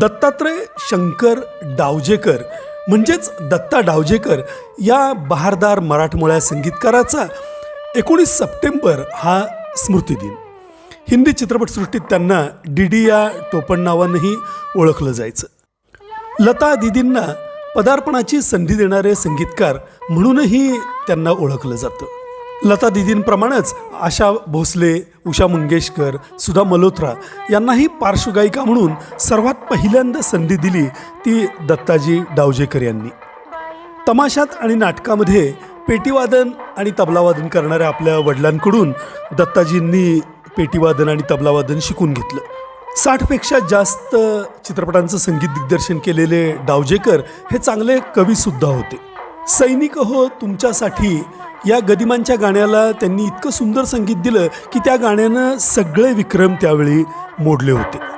दत्तात्रय शंकर डावजेकर म्हणजेच दत्ता डावजेकर या बहारदार मराठमोळ्या संगीतकाराचा एकोणीस सप्टेंबर हा स्मृतिदिन हिंदी चित्रपटसृष्टीत त्यांना डीडी या टोपण नावानंही ओळखलं जायचं. लता दिदींना पदार्पणाची संधी देणारे संगीतकार म्हणूनही त्यांना ओळखलं जातं. लता दिदींप्रमाणेच आशा भोसले उषा मंगेशकर सुधा मल्होत्रा यांनाही पार्श्वगायिका म्हणून सर्वात पहिल्यांदा संधी दिली ती दत्ताजी डावजेकर यांनी. तमाशात आणि नाटकामध्ये पेटीवादन आणि तबलावादन करणाऱ्या आपल्या वडिलांकडून दत्ताजींनी पेटीवादन आणि तबलावादन शिकून घेतलं. साठपेक्षा जास्त चित्रपटांचं संगीत दिग्दर्शन केलेले डावजेकर हे चांगले कवीसुद्धा होते. सैनिक हो तुमच्यासाठी. या गदिमांच्या गाण्याला त्यांनी इतकं सुंदर संगीत दिलं की त्या गाण्यानं सगळे विक्रम त्यावेळी मोडले होते.